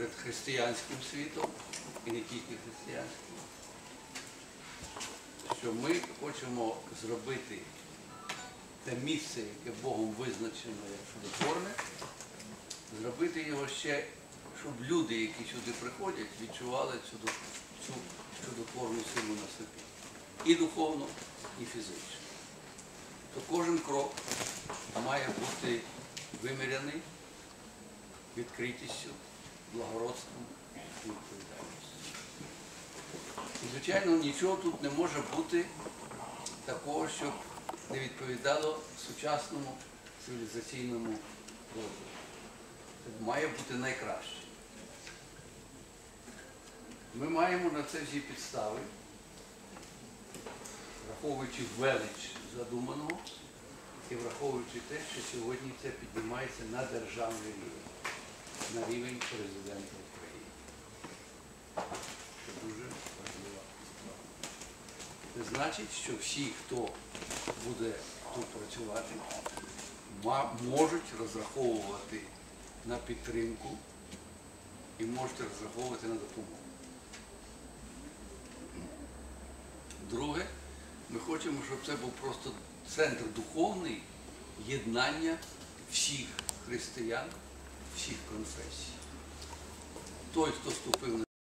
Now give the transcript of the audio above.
перед християнським світом і не тільки християнським, що ми хочемо зробити те місце, яке Богом визначено як чудотворне, зробити його ще, щоб люди, які сюди приходять, відчували цю, цю чудотворну силу на собі. І духовно, і фізично. То кожен крок має бути виміряний відкритістю, благородством і відповідальністю. І, звичайно, нічого тут не може бути такого, щоб не відповідало сучасному цивілізаційному розвитку. Це має бути найкраще. Ми маємо на це всі підстави, враховуючи велич задуманого і враховуючи те, що сьогодні це піднімається на державний рівень, на рівень президента України. Це дуже важлива справа. Це значить, що всі, хто буде тут працювати, можуть розраховувати на підтримку і можуть розраховувати на допомогу. Друге, ми хочемо, щоб це був просто центр духовний єднання всіх християн, всіх конфесій. Той, хто вступив на